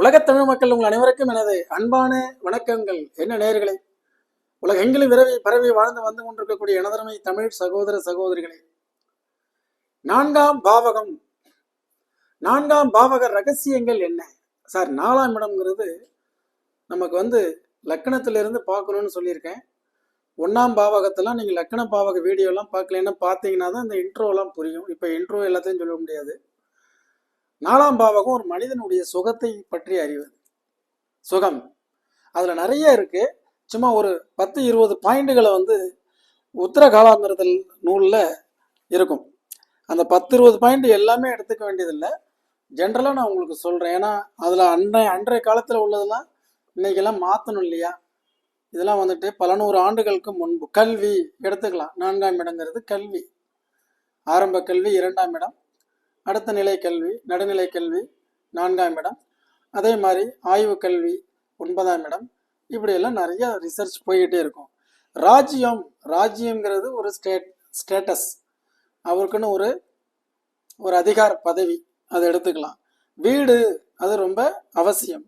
உலகத் தமிழ் மக்கள் உங்கள் அனைவருக்கும் எனது அன்பான வணக்கங்கள். என்ன நேர்களே உலகெங்கிலும் விரவி பரவி வாழ்ந்து வந்து கொண்டிருக்கக்கூடிய எனதருமை தமிழ் சகோதர சகோதரிகளே. நான்காம் பாவகம். நான்காம் பாவக ரகசியங்கள் என்ன? சார் நாலாம் இடம்ங்கிறது நமக்கு வந்து லக்கணத்திலிருந்து பார்க்கணும்னு சொல்லியிருக்கேன். ஒன்றாம் பாவகத்தெல்லாம் நீங்கள் லக்கண பாவக வீடியோலாம் பார்க்கலன்னா பார்த்தீங்கன்னா தான் இந்த இன்ட்ரோலாம் புரியும். இப்போ இன்ட்ரோ எல்லாத்தையும் சொல்ல முடியாது. நாலாம் பாவகம் ஒரு மனிதனுடைய சுகத்தை பற்றி அறிவது சுகம். அதில் நிறைய இருக்கு. சும்மா ஒரு பத்து இருபது பாயிண்ட்டுகளை வந்து உத்தர காலாமிரதல் நூலில் இருக்கும். அந்த பத்து இருபது பாயிண்ட் எல்லாமே எடுத்துக்க வேண்டியதில்லை. ஜென்ரலாக நான் உங்களுக்கு சொல்கிறேன் ஏன்னா அதில் அன்றைய அன்றைய காலத்தில் உள்ளதெல்லாம் இன்னைக்கெல்லாம் மாற்றணும் இல்லையா? இதெல்லாம் வந்துட்டு பல நூறு ஆண்டுகளுக்கு முன்பு. கல்வி எடுத்துக்கலாம். நான்காம் இடங்கிறது கல்வி. ஆரம்ப கல்வி இரண்டாம் இடம். அடுத்த நிலை கல்வி நடுநிலை கல்வி நான்காம் இடம். அதே மாதிரி ஆய்வு கல்வி ஒன்பதாம் இடம். இப்படியெல்லாம் நிறைய ரிசர்ச் போய்கிட்டே இருக்கும். ராஜ்யம் ராஜ்யங்கிறது ஒரு ஸ்டேட் ஸ்டேட்டஸ் அவருக்குன்னு ஒரு ஒரு அதிகார பதவி அதை எடுத்துக்கலாம். வீடு அது ரொம்ப அவசியம்.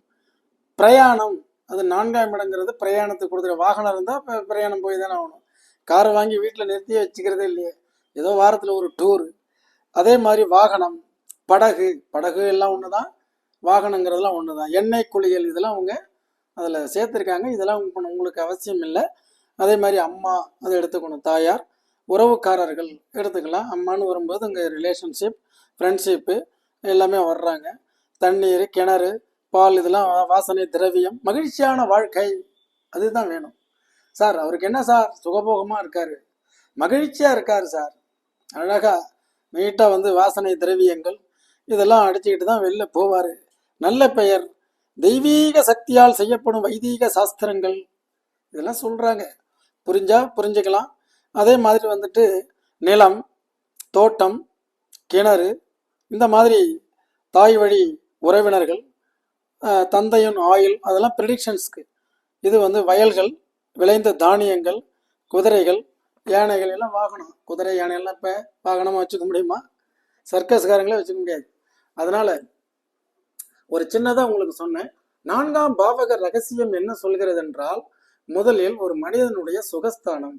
பிரயாணம் அது நான்காம் இடங்கிறது பிரயாணத்துக்கு கொடுக்குற வாகனம் இருந்தால் பிரயாணம் போய் தானே ஆகணும். கார் வாங்கி வீட்டில் நிறுத்தி வச்சுக்கிறதே இல்லையே. ஏதோ வாரத்தில் ஒரு டூரு அதே மாதிரி வாகனம் படகு படகு எல்லாம் ஒன்று தான் வாகனங்கிறதெல்லாம் ஒன்று தான் எண்ணெய் குளியல் இதெல்லாம் அவங்க அதில் சேர்த்துருக்காங்க. இதெல்லாம் உங்களுக்கு அவசியம் இல்லை. அதே மாதிரி அம்மா அதை எடுத்துக்கணும். தாயார் உறவுக்காரர்கள் எடுத்துக்கலாம். அம்மான்னு வரும்போது இங்கே ரிலேஷன்ஷிப் ஃப்ரெண்ட்ஷிப்பு எல்லாமே வர்றாங்க. தண்ணீர் கிணறு பால் இதெல்லாம் வாசனை திரவியம் மகிழ்ச்சியான வாழ்க்கை. அதுதான் வேணும். சார் அவருக்கு என்ன சார்? சுகபோகமாக இருக்காரு. மகிழ்ச்சியாக இருக்காரு சார். அழகாக நீட்டாக வந்து வாசனை திரவியங்கள் இதெல்லாம் அடிச்சுக்கிட்டு தான் வெளில போவார். நல்ல பெயர். தெய்வீக சக்தியால் செய்யப்படும் வைதீக சாஸ்திரங்கள். இதெல்லாம் சொல்கிறாங்க புரிஞ்சா புரிஞ்சுக்கலாம். அதே மாதிரி வந்துட்டு நிலம் தோட்டம் கிணறு இந்த மாதிரி தாய் வழி உறவினர்கள் தந்தையின் ஆயில் அதெல்லாம் ப்ரிடிக்ஷன்ஸ்க்கு இது வந்து வயல்கள் விளைந்த தானியங்கள் குதிரைகள் யானைகள் எல்லாம் வாகனம். குதிரை யானை எல்லாம் இப்போ வாகனமாக வச்சுக்க முடியுமா? சர்க்கஸ்காரங்களே வச்சுக்க முடியாது. அதனால ஒரு சின்னதாக உங்களுக்கு சொன்னேன். நான்காம் பாவக ரகசியம் என்ன சொல்கிறது என்றால் முதலில் ஒரு மனிதனுடைய சுகஸ்தானம்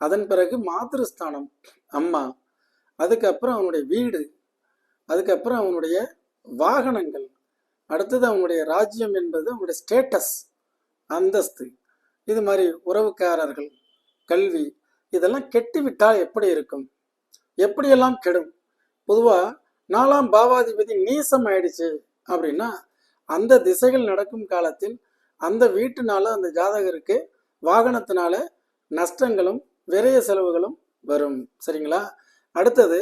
அதன் பிறகு மாதிருஸ்தானம் அம்மா அதுக்கப்புறம் அவனுடைய வீடு அதுக்கப்புறம் அவனுடைய வாகனங்கள் அடுத்தது அவனுடைய ராஜ்யம் என்பது அவனுடைய ஸ்டேட்டஸ் அந்தஸ்து. இது மாதிரி உறவுக்காரர்கள் கல்வி இதெல்லாம் கெட்டுவிட்டால் எப்படி இருக்கும்? எப்படியெல்லாம் கெடும்? பொதுவாக நாலாம் பாவாதிபதி நீசம் ஆயிடுச்சு அப்படின்னா அந்த திசைகள் நடக்கும் காலத்தில் அந்த வீட்டுனால அந்த ஜாதகருக்கு வாகனத்தினால நஷ்டங்களும் விரைய செலவுகளும் வரும். சரிங்களா? அடுத்தது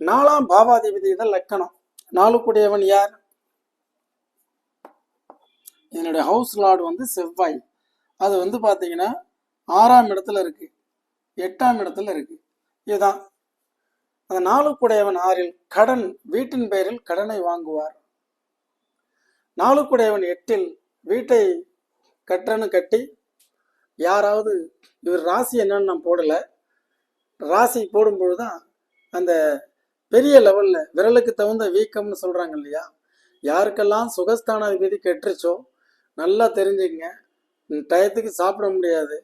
நாலாம் பாவாதிபதி தான் லக்கணம். நாலுக்குடையவன் யார்? என்னுடைய ஹவுஸ் லார்டு வந்து செவ்வாய். அது வந்து பார்த்தீங்கன்னா ஆறாம் இடத்துல இருக்கு. எட்டாம் இடத்துல இருக்கு. இதுதான். அந்த நாளுக்குடையவன் ஆறில் கடன் வீட்டின் பெயரில் கடனை வாங்குவார். நாளுக்குடையவன் எட்டில் வீட்டை கட்டுறன்னு கட்டி யாராவது இவர் ராசி என்னன்னு நான் போடலை. ராசி போடும்பொழுது தான் அந்த பெரிய லெவலில் விரலுக்கு தகுந்த வீக்கம்னு சொல்கிறாங்க இல்லையா? யாருக்கெல்லாம் சுகஸ்தானாதிபதி கெட்டுருச்சோ நல்லா தெரிஞ்சுக்கங்க. டயத்துக்கு சாப்பிட முடியாது.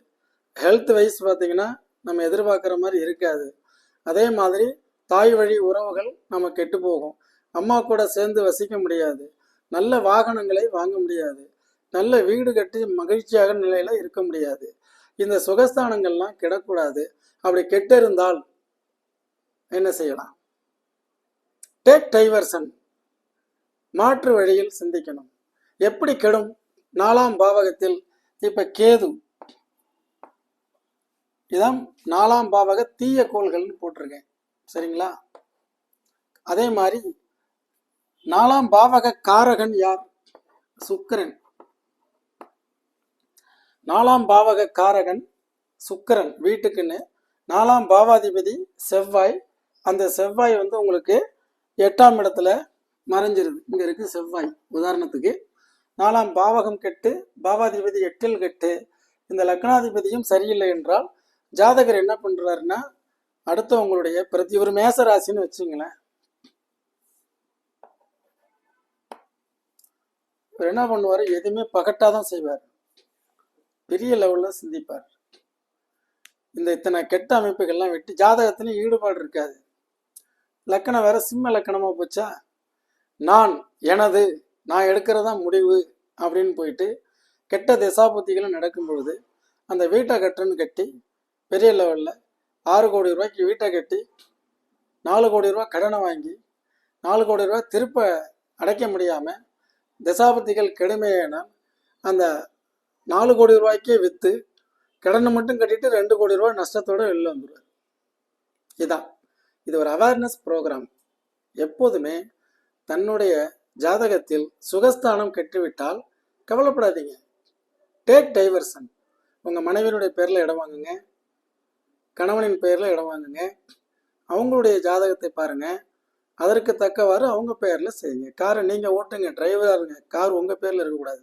ஹெல்த் வைஸ் பார்த்தீங்கன்னா நம்ம எதிர்பார்க்குற மாதிரி இருக்காது. அதே மாதிரி தாய் வழி உறவுகள் நம்ம கெட்டு போகும். அம்மா கூட சேர்ந்து வசிக்க முடியாது. நல்ல வாகனங்களை வாங்க முடியாது. நல்ல வீடு கட்டி மகிழ்ச்சியாக நிலையில் இருக்க முடியாது. இந்த சுகஸ்தானங்கள்லாம் கிடக்கூடாது. அப்படி கெட்டிருந்தால் என்ன செய்யலாம்? டேக் டைவர்சன் மாற்று வழியில் சிந்திக்கணும். எப்படி கெடும்? நாலாம் பாவகத்தில் இப்போ கேது இதான் நாலாம் பாவக தீய கோள்கள்னு போட்டிருக்கேன். சரிங்களா? அதே மாதிரி நாலாம் பாவக காரகன் யார்? சுக்கிரன். நாலாம் பாவக காரகன் சுக்கிரன் வீட்டுக்குன்னு நாலாம் பாவாதிபதி செவ்வாய். அந்த செவ்வாய் வந்து உங்களுக்கு எட்டாம் இடத்துல மறைஞ்சிருது. இங்க இருக்கு செவ்வாய் உதாரணத்துக்கு. நாலாம் பாவகம் கெட்டு பாவாதிபதி எட்டில் கெட்டு இந்த லக்னாதிபதியும் சரியில்லை என்றால் ஜாதகர் என்ன பண்றாருன்னா அடுத்தவங்களுடைய பிரதி ஒரு மேச ராசின்னு வச்சுங்களேன். இவர் என்ன பண்ணுவார்? எதுவுமே பகட்டாக தான் செய்வார். பெரிய லெவலில் சிந்திப்பார். இந்த இத்தனை கெட்ட அமைப்புகள்லாம் வெட்டி ஜாதகத்திலையும் ஈடுபாடு இருக்காது. லக்கணம் வேற சிம்ம லக்கணமாக போச்சா? நான் எனது நான் எடுக்கிறதா முடிவு அப்படின்னு போயிட்டு கெட்ட திசாபுத்திகளும் நடக்கும் பொழுது அந்த வீட்டை கட்டுன்னு கட்டி பெரிய லெவலில். ஆறு கோடி ரூபாய்க்கு வீட்டை கட்டி நாலு கோடி ரூபா கடனை வாங்கி நாலு கோடி ரூபா திருப்ப அடைக்க முடியாமல் தசாபதிகள் கடுமையான அந்த நாலு கோடி ரூபாய்க்கே விற்று கடனை மட்டும் கட்டிட்டு ரெண்டு கோடி ரூபாய் நஷ்டத்தோட வெளில வந்துடுவார் இதான். இது ஒரு அவேர்னஸ் ப்ரோக்ராம் எப்போதுமே தன்னுடைய ஜாதகத்தில் சுகஸ்தானம் கெட்டுவிட்டால் கவலைப்படாதீங்க. டேக் டைவர்சன் உங்கள் மனைவியினுடைய பேரில் இடம் வாங்குங்க. கணவனின் பெயரில் இடம் வாங்குங்க. அவங்களுடைய ஜாதகத்தை பாருங்க. அதற்கு தக்கவாறு அவங்க பெயரில் செய்யுங்க. காரை நீங்கள் ஓட்டுங்க. டிரைவராக இருங்க. கார் உங்கள் பேரில் இருக்கக்கூடாது.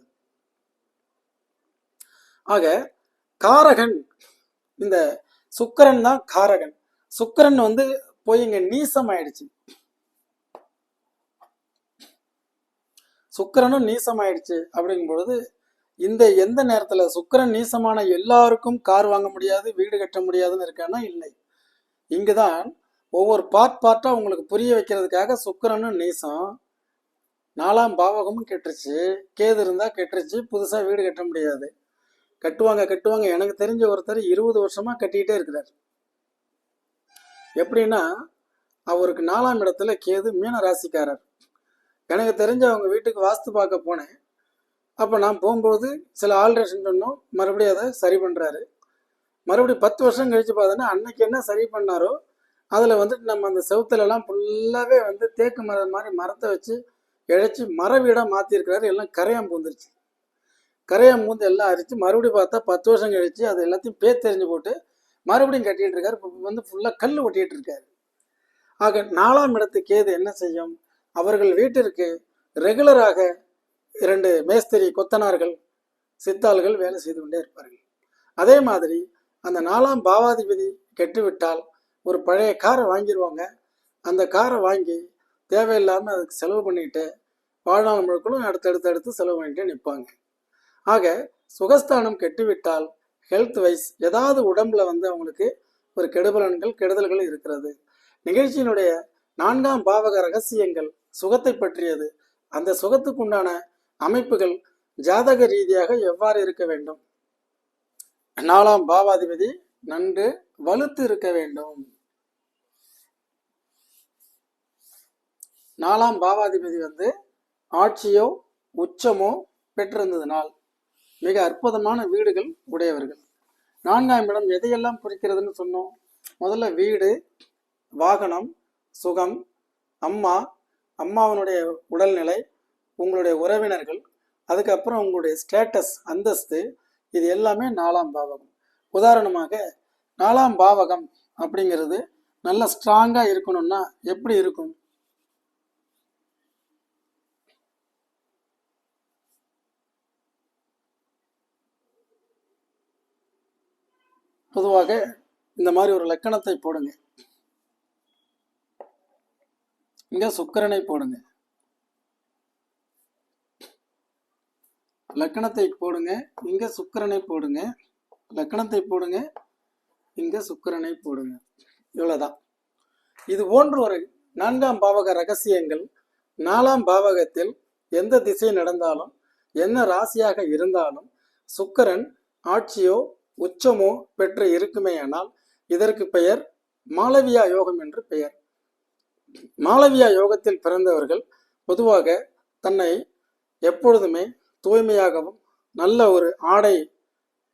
ஆக காரகன் இந்த சுக்கிரன் தான் காரகன். சுக்கரன் வந்து போய் இங்க நீசம் ஆயிடுச்சு சுக்கிரனும் நீசம் ஆயிடுச்சு அப்படிங்கும் பொழுது இந்த எந்த நேரத்துல சுக்கரன் நீசமான எல்லாருக்கும் கார் வாங்க முடியாது வீடு கட்ட முடியாதுன்னு இருக்கான்னா இல்லை. இங்குதான் ஒவ்வொரு பார்ட் பார்ட்டா உங்களுக்கு புரிய வைக்கிறதுக்காக சுக்கரனும் நீசம் நாலாம் பாவகமும் கெட்டுருச்சு. கேது இருந்தா கெட்டுருச்சு புதுசா வீடு கட்ட முடியாது. கட்டுவாங்க கட்டுவாங்க. எனக்கு தெரிஞ்ச ஒருத்தர் இருபது வருஷமா கட்டிக்கிட்டே இருக்கிறார். எப்படின்னா அவருக்கு நாலாம் இடத்துல கேது மீன ராசிக்காரர். எனக்கு தெரிஞ்ச அவங்க வீட்டுக்கு வாஸ்து பார்க்க போனேன். அப்போ நான் போகும்போது சில ஆல்ட்ரேஷன் பண்ணோம் மறுபடியும் அதை சரி பண்ணுறாரு மறுபடியும் பத்து வருஷம் கழிச்சு பார்த்தோன்னா அன்னைக்கு என்ன சரி பண்ணாரோ அதில் வந்துட்டு நம்ம அந்த செவுத்துலலாம் ஃபுல்லாகவே வந்து தேக்கு மரம் மாதிரி மரத்தை வச்சு இழைச்சி மர வீடாக மாற்றிருக்கிறாரு எல்லாம் கரையான் பூந்துருச்சு. கரையான் பூந்து எல்லாம் அரிச்சு மறுபடியும் பார்த்தா பத்து வருஷம் கழிச்சு அது எல்லாத்தையும் பேர் தெரிஞ்சு போட்டு மறுபடியும் கட்டிகிட்டு இருக்காரு. இப்போ வந்து ஃபுல்லாக கல் ஒட்டிகிட்டு இருக்காரு. ஆக நாலாம் இடத்துக்கு ஏது என்ன செய்யும்? அவர்கள் வீட்டிற்கு ரெகுலராக இரண்டு மேஸ்திரி கொத்தனார்கள் சித்தாள்கள் வேலை செய்து கொண்டே இருப்பார்கள். அதே மாதிரி அந்த நாலாம் பாவாதிபதி கெட்டுவிட்டால் ஒரு பழைய காரை வாங்கிடுவாங்க அந்த காரை வாங்கி தேவையில்லாமல் அதுக்கு செலவு பண்ணிட்டு வாழ்நாள் முழுக்களும் அடுத்தடுத்து அடுத்து செலவு பண்ணிட்டு நிற்பாங்க. ஆக சுகஸ்தானம் கெட்டுவிட்டால் ஹெல்த் வைஸ் ஏதாவது உடம்புல வந்து அவங்களுக்கு ஒரு கெடுபலன்கள் கெடுதல்கள் இருக்கிறது. நிகழ்ச்சியினுடைய நான்காம் பாவக ரகசியங்கள் சுகத்தை பற்றியது. அந்த சுகத்துக்குண்டான அமைப்புகள் ஜாதக ரீதியாக எவ்வாறு இருக்க வேண்டும்? நாலாம் பாவாதிபதி நன்கு வலுத்து இருக்க வேண்டும். நாலாம் பாவாதிபதி வந்து ஆட்சியோ உச்சமோ பெற்றிருந்ததினால் மிக அற்புதமான வீடுகள் உடையவர்கள். நான்காம் இடம் எதையெல்லாம் குறிக்கிறதுன்னு சொன்னோம்? முதல்ல வீடு வாகனம் சுகம் அம்மா அம்மாவனுடைய உடல்நிலை உங்களுடைய உறவினர்கள் அதுக்கப்புறம் உங்களுடைய ஸ்டேட்டஸ் அந்தஸ்து இது எல்லாமே நாலாம் பாவகம். உதாரணமாக நாலாம் பாவகம் அப்படிங்கிறது நல்ல ஸ்ட்ராங்காக இருக்கணும்னா எப்படி இருக்கும்? பொதுவாக இந்த மாதிரி ஒரு லக்கணத்தை போடுங்க. இங்க சுக்கிரனை போடுங்க. லக்கணத்தை போடுங்க இங்க சுக்கரனை போடுங்க லக்கணத்தை போடுங்க இங்க சுக்கரனை போடுங்க. இவ்வளவுதான். இது போன்று ஒரு நான்காம் பாவக ரகசியங்கள் நாலாம் பாவகத்தில் எந்த திசை நடந்தாலும் என்ன ராசியாக இருந்தாலும் சுக்கரன் ஆட்சியோ உச்சமோ பெற்று இருக்குமேயானால் இதற்கு பெயர் மாளவியா யோகம் என்று பெயர். மாளவியா யோகத்தில் பிறந்தவர்கள் பொதுவாக தன்னை எப்பொழுதுமே தூய்மையாகவும் நல்ல ஒரு ஆடை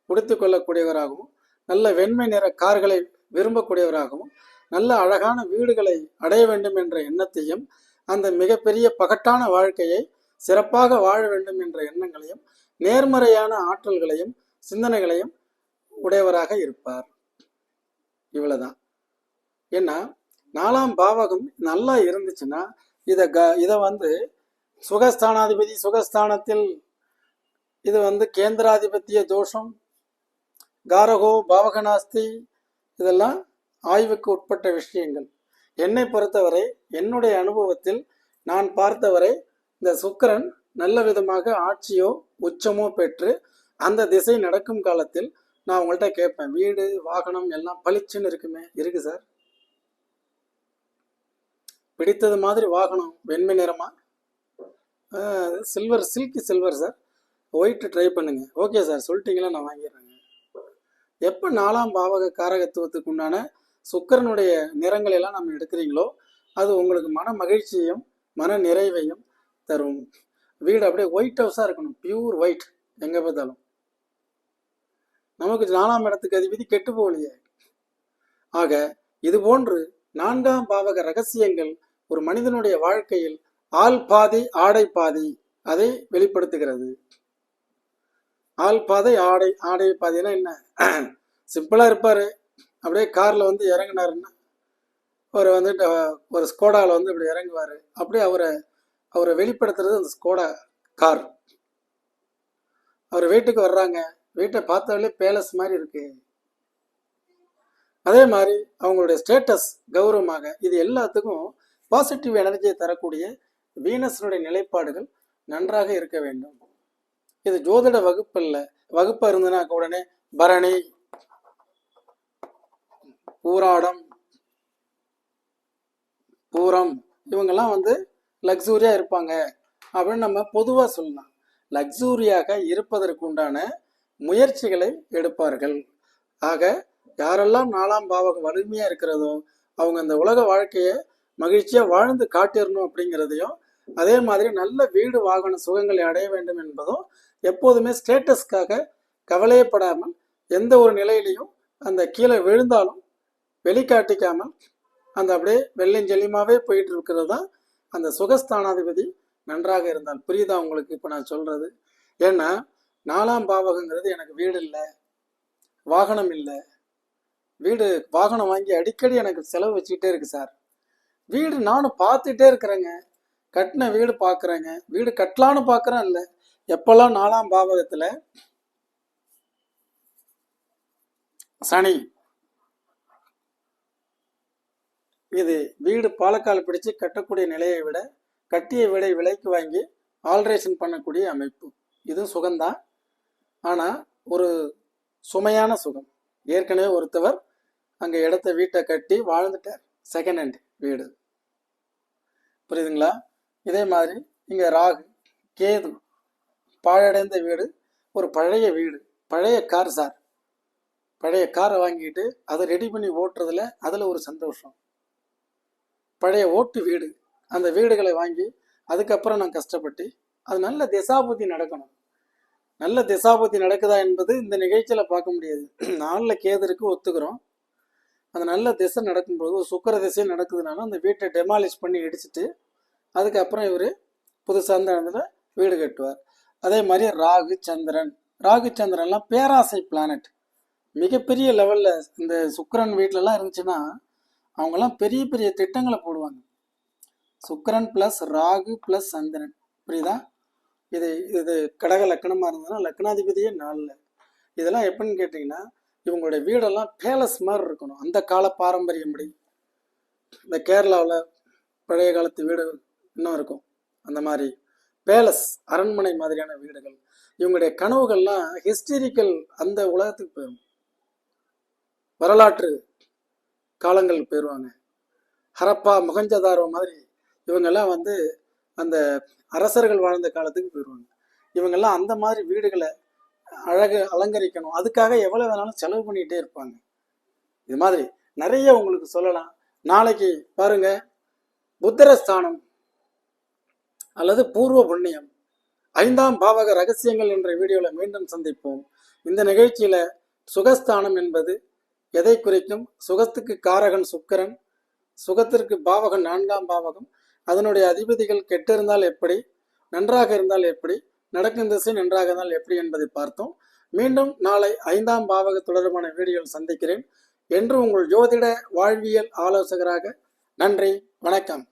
உடுத்து கொள்ளக்கூடியவராகவும் நல்ல வெண்மை நிற கார்களை விரும்பக்கூடியவராகவும் நல்ல அழகான வீடுகளை அடைய வேண்டும் என்ற எண்ணத்தையும் அந்த மிகப்பெரிய பகட்டான வாழ்க்கையை சிறப்பாக வாழ வேண்டும் என்ற எண்ணங்களையும் நேர்மறையான ஆற்றல்களையும் சிந்தனைகளையும் உடையவராக இருப்பார். இவ்வளவுதான். ஏன்னா நாலாம் பாவகம் நல்லா இருந்துச்சுன்னா இதை க இதை வந்து சுகஸ்தானாதிபதி சுகஸ்தானத்தில் இது வந்து கேந்திராதிபத்திய தோஷம் காரகோ பாவகநாஸ்தி இதெல்லாம் ஆய்வுக்கு உட்பட்ட விஷயங்கள். என்னை பொறுத்தவரை என்னுடைய அனுபவத்தில் நான் பார்த்தவரை இந்த சுக்கிரன் நல்ல விதமாக ஆட்சியோ உச்சமோ பெற்று அந்த திசை நடக்கும் காலத்தில் நான் உங்கள்கிட்ட கேட்பேன் வீடு வாகனம் எல்லாம் பளிச்சுன்னு இருக்குமே இருக்கு சார்? பிடித்தது மாதிரி வாகனம் வெண்மை நிறமா? Silver silky silver sir. White try பண்ணுங்க. ஓகே சார் சொல்லிட்டீங்களா நான் வாங்கிடுறேங்க. எப்போ நாலாம் பாவக காரகத்துவத்துக்கு உண்டான சுக்கிரனுடைய நிறங்களை எல்லாம் நம்ம எடுக்கிறீங்களோ அது உங்களுக்கு மன மகிழ்ச்சியையும் மன நிறைவையும் தரும். வீடு அப்படியே ஒயிட் ஹவுஸாக இருக்கணும். பியூர் ஒயிட் எங்கே பார்த்தாலும். நமக்கு நாலாம் இடத்துக்கு அதிபதி கெட்டு போகலையே. ஆக இது போன்று நான்காம் பாவக ரகசியங்கள் ஒரு மனிதனுடைய வாழ்க்கையில் ஆள் பாதி ஆடை பாதி அதை வெளிப்படுத்துகிறது. ஆள் பாதை ஆடை ஆடை பாதைன்னா என்ன? சிம்பிளாக இருப்பார். அப்படியே காரில் வந்து இறங்கினாருன்னா அவர் வந்துட்டு ஒரு ஸ்கோடாவில் வந்து இப்படி இறங்குவார். அப்படியே அவரை அவரை வெளிப்படுத்துறது அந்த ஸ்கோடா கார் அவர் வீட்டுக்கு வர்றாங்க. வீட்டை பார்த்தாலே பேலஸ் மாதிரி இருக்கு. அதே மாதிரி அவங்களுடைய ஸ்டேட்டஸ் கௌரவமாக இது எல்லாத்துக்கும் பாசிட்டிவ் எனர்ஜியை தரக்கூடிய வீனஸனுடைய நிலைப்பாடுகள் நன்றாக இருக்க வேண்டும். இது ஜோதிட வகுப்பு இல்லை வகுப்பா இருந்ததுன்னா உடனே பரணி பூராடம் பூரம் இவங்கெல்லாம் வந்து லக்ஸூரியா இருப்பாங்க அப்படின்னு நம்ம பொதுவா சொல்லலாம். லக்ஸூரியாக இருப்பதற்கு உண்டான முயற்சிகளை எடுப்பார்கள். ஆக யாரெல்லாம் நாலாம் பாவகம் வலிமையா இருக்கிறதோ அவங்க அந்த உலக வாழ்க்கையை மகிழ்ச்சியா வாழ்ந்து காட்டிடணும் அப்படிங்கிறதையும் அதே மாதிரி நல்ல வீடு வாகன சுகங்களை அடைய வேண்டும் என்பதும் எப்போதுமே ஸ்டேட்டஸ்க்காக கவலையப்படாமல் எந்த ஒரு நிலையிலையும் அந்த கீழே விழுந்தாலும் வெளிக்காட்டிக்காமல் அந்த அப்படியே வெள்ளையும் போயிட்டு இருக்கிறது தான் அந்த சுகஸ்தானாதிபதி நன்றாக இருந்தால். புரியுதா உங்களுக்கு இப்போ நான் சொல்றது? ஏன்னா நாலாம் பாவகங்கிறது எனக்கு வீடு இல்லை வாகனம் இல்லை. வீடு வாகனம் வாங்கி அடிக்கடி எனக்கு செலவு வச்சுக்கிட்டே இருக்கு சார். வீடு நானும் பார்த்துட்டே இருக்கிறேங்க. கட்டின வீடு பார்க்குறேங்க. வீடு கட்டலான்னு பார்க்குறேன் இல்லை. எப்பெல்லாம் நாலாம் பாவகத்தில்? சனி. இது வீடு பாலக்கால் பிடிச்சு கட்டக்கூடிய நிலையை விட கட்டிய விலை விலைக்கு வாங்கி ஆல்ட்ரேஷன் பண்ணக்கூடிய அமைப்பு. இதுவும் சுகம்தான். ஆனால் ஒரு சுமையான சுகம். ஏற்கனவே ஒருத்தவர் அங்கே இடத்த வீட்டை கட்டி வாழ்ந்துட்டார். செகண்ட் ஹேண்ட் வீடு. புரியுதுங்களா? இதே மாதிரி இங்கே ராகு கேது பாழடைந்த வீடு ஒரு பழைய வீடு பழைய கார் சார். பழைய காரை வாங்கிட்டு அதை ரெடி பண்ணி ஓட்டுறதுல அதில் ஒரு சந்தோஷம். பழைய ஓட்டு வீடு அந்த வீடுகளை வாங்கி அதுக்கப்புறம் நான் கஷ்டப்பட்டு அது நல்ல திசாபுத்தி நடக்கணும். நல்ல திசாபுத்தி நடக்குதா என்பது இந்த நிகழ்ச்சியில் பார்க்க முடியாது. நாளில் கேதருக்கு ஒத்துக்கிறோம். அந்த நல்ல திசை நடக்கும்போது ஒரு சுக்கர திசை நடக்குதுனாலும் அந்த வீட்டை டெமாலிஷ் பண்ணி இடிச்சிட்டு அதுக்கப்புறம் இவர் புதுசாக அந்த இடத்துல வீடு கட்டுவார். அதே மாதிரி ராகு சந்திரன். ராகு சந்திரன்லாம் பேராசை பிளானட் மிகப்பெரிய லெவலில் இந்த சுக்கரன் வீட்டிலலாம் இருந்துச்சுன்னா அவங்கெல்லாம் பெரிய பெரிய திட்டங்களை போடுவாங்க. சுக்கரன் ப்ளஸ் ராகு ப்ளஸ் சந்திரன். புரியுதா? இது இது கடக லக்கணமாக இருந்ததுன்னா லக்னாதிபதியே நாளில். இதெல்லாம் எப்படின்னு கேட்டிங்கன்னா இவங்களுடைய வீடெல்லாம் பேலஸ் மாதிரி இருக்கணும். அந்த கால பாரம்பரியப்படி இந்த கேரளாவில் பழைய காலத்து வீடு இன்னும் இருக்கும். அந்த மாதிரி. பேலஸ் அரண்மனை மாதிரியான வீடுகள். இவங்களுடைய கனவுகள்லாம் ஹிஸ்டரிக்கல் அந்த உலகத்துக்கு போயிடும் வரலாற்று காலங்கள் போயிடுவாங்க ஹரப்பா முகஞ்சதாரோ மாதிரி இவங்கெல்லாம் வந்து அந்த அரசர்கள் வாழ்ந்த காலத்துக்கு போயிடுவாங்க இவங்கெல்லாம் அந்த மாதிரி வீடுகளை அழகு அலங்கரிக்கணும். அதுக்காக எவ்வளோ வேணாலும் செலவு பண்ணிகிட்டே இருப்பாங்க. இது மாதிரி நிறைய உங்களுக்கு சொல்லலாம். நாளைக்கு பாருங்க புத்திரஸ்தானம். அல்லது பூர்வ புண்ணியம். ஐந்தாம் பாவக ரகசியங்கள் என்ற வீடியோவில் மீண்டும் சந்திப்போம். இந்த நிகழ்ச்சியில் சுகஸ்தானம் என்பது எதை குறிக்கும்? சுகத்துக்கு காரகன் சுக்கரன் சுகத்திற்கு பாவகன் நான்காம் பாவகம். அதனுடைய அதிபதிகள் கெட்டிருந்தால் எப்படி? நன்றாக இருந்தால் எப்படி? நடக்கும் திசை நன்றாக இருந்தால் எப்படி என்பதை பார்த்தோம். மீண்டும் நாளை ஐந்தாம் பாவக தொடர்பான வீடியோவில் சந்திக்கிறேன். என்று உங்கள் ஜோதிட வாழ்வியல் ஆலோசகராக நன்றி வணக்கம்.